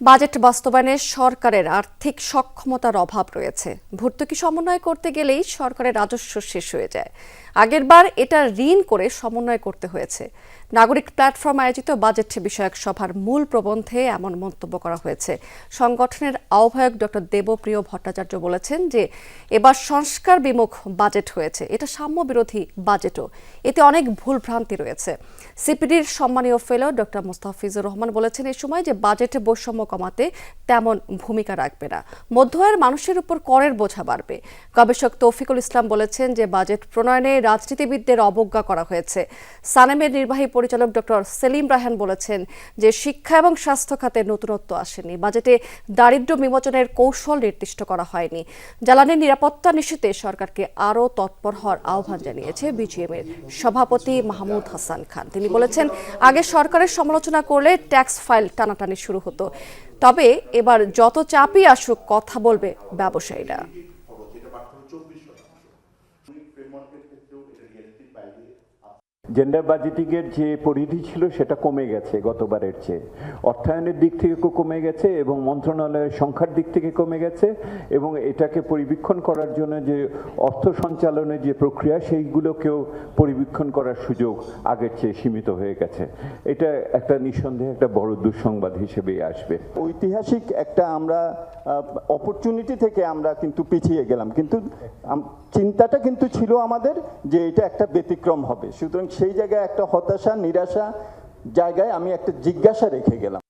Budget বাস্তবায়নে সরকারের আর্থিক সক্ষমতার অভাব রয়েছে। ভর্তুকি সমন্বয় করতে গেলেই সরকারের রাজস্ব শেষ হয়ে যায়। আগেরবার এটা ঋণ করে সমন্বয় করতে হয়েছে। নাগরিক প্ল্যাটফর্ম আয়োজিত বাজেট বিষয়ক সভার মূল প্রবন্ধে এমন মন্তব্য করা হয়েছে। সংগঠনের আহ্বায়ক ডক্টর দেবপ্রিয় ভট্টাচার্য বলেছেন যে, এবার সংস্কার বিমুখ বাজেট হয়েছে। এটা সাম্য বিরোধী বাজেটও। এতে অনেক ভুল ভ্রান্তি রয়েছে। সিপিডির সম্মানীয় ফেলো ডক্টর মুস্তাফিজুর রহমান বলেছেন এই সময় যে বাজেটে বৈষম্য কমাতে তেমন ভূমিকা রাখবে না। মধ্য আয়ের মানুষের উপর করের বোঝা বাড়বে। গবেষক তৌফিকুল ইসলাম বলেছেন যে, বাজেট প্রণয়নে রাজনীতিবিদদের অবজ্ঞা করা হয়েছে। সানেমের নির্বাহী পরিচালক ডক্টর সেলিম রায়হান বলেছেন যে, শিক্ষা এবং স্বাস্থ্য খাতে নতুনত্ব আসেনি। বাজেটে দারিদ্র্য বিমোচনের কৌশল নির্দিষ্ট করা হয়নি। জ্বালানি নিরাপত্তা নিশ্চিতে সরকারকে আরও তৎপর হওয়ার আহ্বান জানিয়েছে বিজিএম এর সভাপতি মাহমুদ হাসান খান। তিনি বলেছেন, আগে সরকারের সমালোচনা করলে ট্যাক্স ফাইল টানাটানি শুরু হতো। তবে এবার যত চাপই আসুক কথা বলবে ব্যবসায়ীরা। জেন্ডার বাজেটিংয়ের যে পরিধি ছিল, সেটা কমে গেছে গতবারের চেয়ে। অর্থায়নের দিক থেকে কমে গেছে এবং মন্ত্রণালয়ের সংখ্যার দিক থেকে কমে গেছে এবং এটাকে পরিবীক্ষণ করার জন্য যে অর্থ সঞ্চালনের যে প্রক্রিয়া, সেইগুলোকেও পরিবীক্ষণ করার সুযোগ আগের চেয়ে সীমিত হয়ে গেছে। এটা একটা নিঃসন্দেহে একটা বড় দুঃসংবাদ হিসেবেই আসবে। ঐতিহাসিক একটা আমরা অপরচুনিটি থেকে আমরা কিন্তু পিছিয়ে গেলাম। কিন্তু চিন্তাটা কিন্তু ছিল আমাদের যে এটা একটা ব্যতিক্রম হবে। সুতরাং সেই জায়গায় একটা হতাশা, নিরাশা জায়গায় আমি একটা জিজ্ঞাসা রেখে গেলাম।